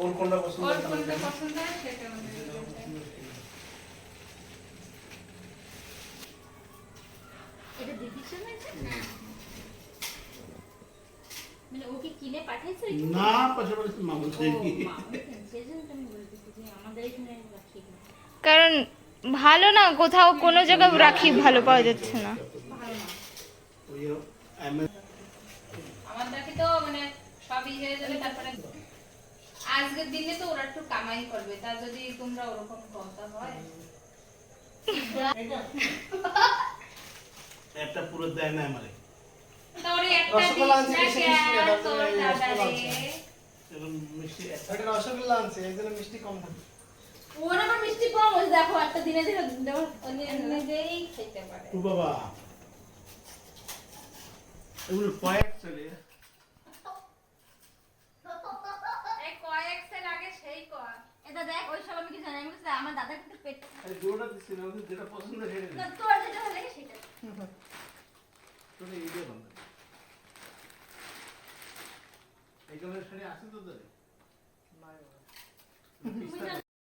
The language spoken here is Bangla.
ওর কোনটা পছন্দ ওর কোনটা পছন্দ হয় সেটা এটা দিদির জন্য এটা? মানে ওকে কিনে পাঠাইছো না পাশাপাশি। কারণ ভালো না কোথাও কোনো জায়গায় রাখি ভালো পাওয়া যাচ্ছে না। আমের তো মানে সবই হয়ে যাবে তারপরে আজকের দিনে তো ওরা একটু কামাই করবে তা যদি তোমরা ওরকম কথা হয়। একটা পুরো দেয় না আমারে। একটা রসগোল্লা আনছি, বেশি মিষ্টি না, তোর জন্য এই রসগোল্লা দাদারে। আনছি। এরকম মিষ্টি একটা একটা রসগোল্লা আনছে এই জন্য মিষ্টি কম থাকে ওর আবার মিষ্টি কম হয়েছে, দেখো একটা দিনে দিনে। নিজেই খেতে পারে। বাবা। এগুলো কয়েক চলে এই কয়েক সেল আগে সেই কর এটা দেখ ওই সব আমি কিছু জানি আমি আমার দাদা কিন্তু পেট আরে জোড়া দিছি না ওদের যেটা পছন্দ সেটা না, তোর যেটা ভালো লাগে সেটা। তোর এই দিয়ে বন্ধ। এই কালারের শাড়ি আছে তো তোদের?